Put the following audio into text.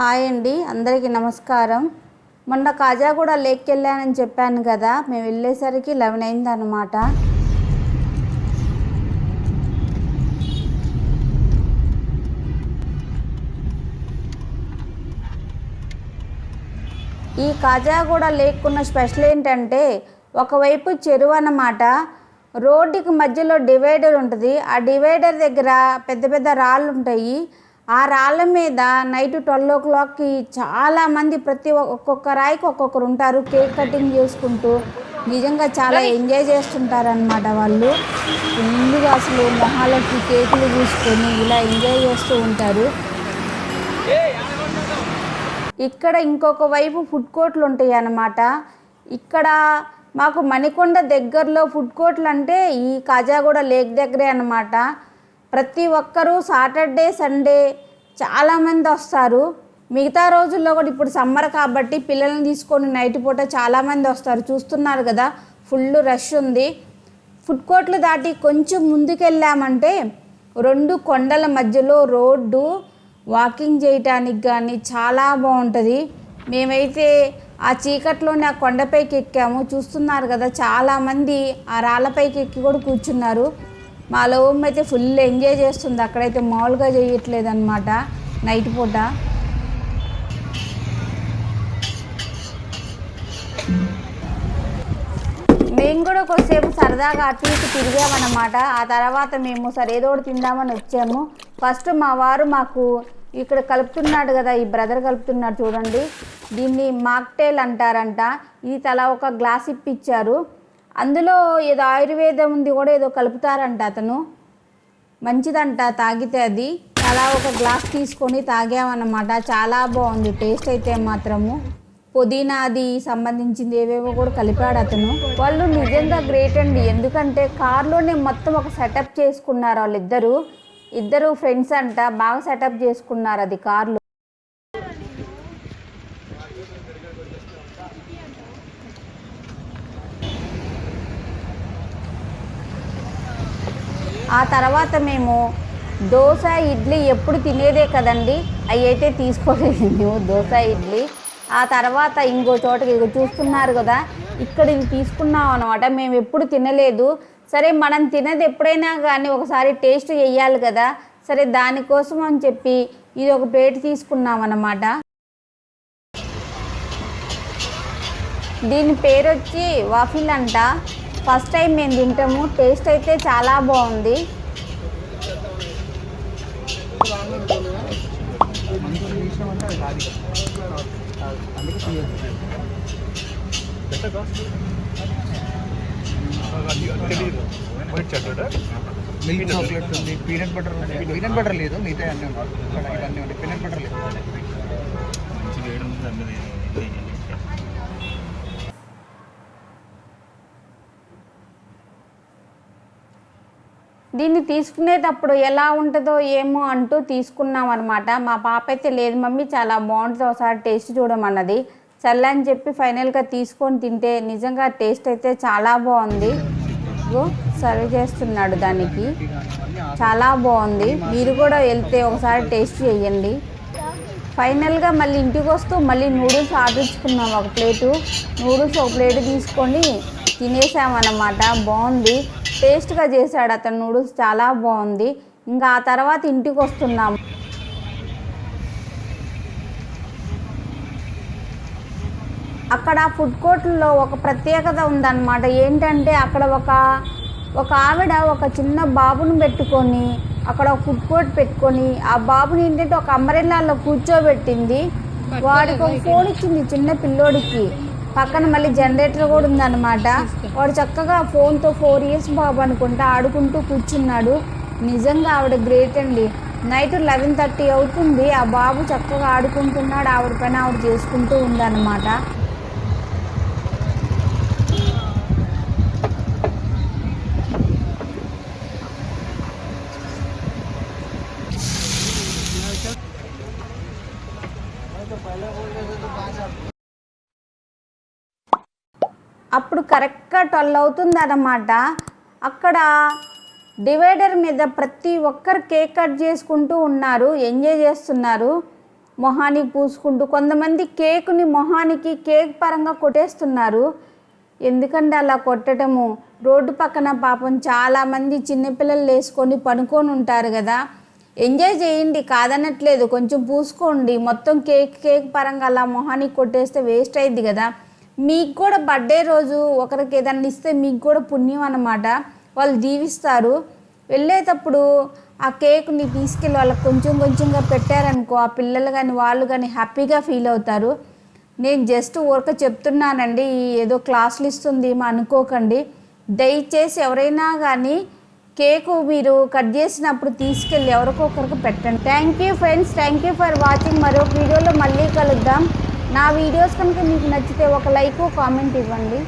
Hi అండి అందరికీ నమస్కారం. మొన్న కాజాగూడ లేక్కి వెళ్ళానని చెప్పాను కదా మేము వెళ్ళేసరికి లెవెన్ అయిందన్నమాట. ఈ కాజాగూడ లేక్ ఉన్న స్పెషల్ ఏంటంటే ఒకవైపు చెరువు అన్నమాట. రోడ్డుకి మధ్యలో డివైడర్ ఉంటుంది. ఆ డివైడర్ దగ్గర పెద్ద పెద్ద రాళ్ళు ఉంటాయి. ఆ రాళ్ళ మీద నైట్ ట్వెల్వ్ ఓ క్లాక్కి చాలామంది ప్రతి ఒక్కొక్క రాయికి ఒక్కొక్కరు ఉంటారు. కేక్ కటింగ్ చేసుకుంటూ నిజంగా చాలా ఎంజాయ్ చేస్తుంటారనమాట వాళ్ళు. ఫుల్గా అసలు మొహాలకి కేకులు పూసుకొని ఇలా ఎంజాయ్ చేస్తూ ఉంటారు. ఇక్కడ ఇంకొక వైపు ఫుడ్ కోర్ట్లు ఉంటాయి అన్నమాట ఇక్కడ మాకు మణికొండ దగ్గరలో ఫుడ్ కోర్ట్లు అంటే ఈ కాజాగూడ లేక్ దగ్గరే అన్నమాట. ప్రతి ఒక్కరూ సాటర్డే సండే చాలామంది వస్తారు. మిగతా రోజుల్లో కూడా ఇప్పుడు సమ్మర్ కాబట్టి పిల్లల్ని తీసుకొని నైట్ పూట చాలామంది వస్తారు. చూస్తున్నారు కదా ఫుల్ రష్ ఉంది. ఫుడ్ కోర్ట్లు దాటి కొంచెం ముందుకెళ్ళామంటే రెండు కొండల మధ్యలో రోడ్డు వాకింగ్ చేయటానికి కానీ చాలా బాగుంటుంది. మేమైతే ఆ చీకట్లోనే ఆ కొండపైకి ఎక్కాము. చూస్తున్నారు కదా చాలామంది ఆ రాళ్ళపైకి ఎక్కి కూడా కూర్చున్నారు. మా లోమ్ అయితే ఫుల్ ఎంజాయ్ చేస్తుంది. అక్కడైతే మామూలుగా చేయట్లేదు అనమాట నైట్ పూట. మేము కూడా కొద్దిసేపు సరదాగా అటు ఇటు తిరిగామన్నమాట. ఆ తర్వాత మేము సరే ఏదో ఒకటి తిందామని వచ్చాము. ఫస్ట్ మా వారు మాకు ఇక్కడ కలుపుతున్నాడు కదా ఈ బ్రదర్ కలుపుతున్నాడు చూడండి. దీన్ని మాక్టేల్ అంటారంట. ఇది తలా ఒక గ్లాస్ ఇప్పించారు అందులో ఏదో ఆయుర్వేదం ఉంది కూడా ఏదో కలుపుతారంట అతను. మంచిదంట తాగితే అది. అలా ఒక గ్లాస్ తీసుకొని తాగామన్నమాట. చాలా బాగుంది. టేస్ట్ అయితే మాత్రము. పుదీనాది సంబంధించింది ఏవేవో కూడా కలిపాడు అతను. వాళ్ళు నిజంగా గ్రేట్ అండి. ఎందుకంటే కార్లోనే మొత్తం ఒక సెటప్ చేసుకున్నారు వాళ్ళిద్దరూ. ఇద్దరు ఫ్రెండ్స్ అంట. బాగా సెటప్ చేసుకున్నారు అది కార్లో. ఆ తర్వాత మేము దోశ ఇడ్లీ ఎప్పుడు తినేదే కదండి. అవి అయితే తీసుకోలేదు మేము దోశ ఇడ్లీ. ఆ తర్వాత ఇంకో చోటకి ఇక చూస్తున్నారు కదా ఇక్కడ ఇది తీసుకున్నాం అనమాట మేము ఎప్పుడు తినలేదు. సరే మనం తినది ఎప్పుడైనా కానీ ఒకసారి టేస్ట్ చేయాలి కదా. సరే దానికోసం అని చెప్పి ఇది ఒక ప్లేట్ తీసుకున్నాం అనమాట దీని పేరు వచ్చి వాఫిల్ అంట. ఫస్ట్ టైం మేము తింటాము. టేస్ట్ అయితే చాలా బాగుంది. మిల్క్ చాక్లెట్ ఉంది పీనట్ బటర్ ఉంది. పీనట్ బటర్ లేదు మిగతా అన్నీ ఉన్నాయి. ఇవన్నీ ఉన్నాయి. పీనట్ బటర్ లేదు మంచిగా వేయడం ఉంది దాని మీద ఎంజాయ్ చేయండి. దీన్ని తీసుకునేటప్పుడు ఎలా ఉంటుందో ఏమో అంటూ తీసుకున్నాం అనమాట మా పాప అయితే లేదు మమ్మీ చాలా బాగుంటుంది ఒకసారి టేస్ట్ చూడమన్నది. చల్ల అని చెప్పి ఫైనల్గా తీసుకొని తింటే నిజంగా టేస్ట్ అయితే చాలా బాగుంది. సర్వ్ చేస్తున్నాడు దానికి. చాలా బాగుంది. మీరు కూడా వెళ్తే ఒకసారి టేస్ట్ చేయండి. ఫైనల్గా మళ్ళీ ఇంటికి వస్తూ మళ్ళీ నూడిల్స్ ఆర్డర్చుకున్నాం ఒక ప్లేటు. నూడిల్స్ ఒక ప్లేట్ తీసుకొని తినేసామన్నమాట. బాగుంది. టేస్ట్గా చేశాడు అతను నూడిల్స్ చాలా బాగుంది. ఇంకా ఆ తర్వాత ఇంటికి వస్తున్నాం అక్కడ ఫుడ్ కోర్ట్లో ఒక ప్రత్యేకత ఉందన్నమాట. ఏంటంటే అక్కడ ఒక ఒక ఆవిడ ఒక చిన్న బాబుని పెట్టుకొని అక్కడ ఒక ఫుడ్ కోర్ట్ పెట్టుకొని ఆ బాబుని ఏంటంటే ఒక అంబరెల్లాలో కూర్చోబెట్టింది. వాడికి ఒక ఫోన్ ఇచ్చింది చిన్న పిల్లోడికి. పక్కన మళ్ళీ జనరేటర్ కూడా ఉందన్నమాట. వాడు చక్కగా ఫోన్తో ఫోర్ ఇయర్స్ బాబు అనుకుంటా ఆడుకుంటూ కూర్చున్నాడు. నిజంగా ఆవిడ గ్రేట్ అండి. నైట్ లెవెన్ థర్టీ అవుతుంది. ఆ బాబు చక్కగా ఆడుకుంటున్నాడు. ఆవిడ పైన ఆవిడ చేసుకుంటూ ఉందన్నమాట. అప్పుడు కరెక్ట్గా ట్వెల్వ్ అవుతుంది అన్నమాట అక్కడ డివైడర్ మీద ప్రతి ఒక్కరు కేక్ కట్ చేసుకుంటూ ఉన్నారు ఎంజాయ్ చేస్తున్నారు మొహానికి పూసుకుంటూ. కొంతమంది కేకుని మొహానికి కేక్ పరంగా కొట్టేస్తున్నారు. ఎందుకంటే అలా కొట్టడము రోడ్డు పక్కన పాపం చాలామంది చిన్నపిల్లలు వేసుకొని పనుకొని ఉంటారు కదా. ఎంజాయ్ చేయండి కాదనట్లేదు కొంచెం పూసుకోండి. మొత్తం కేక్ కేక్ పరంగా అలా మొహానికి కొట్టేస్తే వేస్ట్ అయింది కదా. మీకు కూడా బర్త్డే రోజు ఒకరికి ఏదన్నా ఇస్తే మీకు కూడా పుణ్యం అన్నమాట. వాళ్ళు జీవిస్తారు వెళ్ళేటప్పుడు ఆ కేక్ని తీసుకెళ్ళి వాళ్ళకి కొంచెం కొంచెంగా పెట్టారనుకో ఆ పిల్లలు కానీ వాళ్ళు కానీ హ్యాపీగా ఫీల్ అవుతారు. నేను జస్ట్ ఊరక చెప్తున్నానండి ఏదో క్లాసులు ఇస్తుంది మా అనుకోకండి. దయచేసి ఎవరైనా కానీ కేకు మీరు కట్ చేసినప్పుడు తీసుకెళ్ళి ఎవరికొకరికి పెట్టండి. Thank you friends thank you for watching. మరో వీడియోలో మళ్ళీ కలుద్దాం. నా వీడియోస్ కనుక మీకు నచ్చితే ఒక లైక్ కామెంట్ ఇవ్వండి.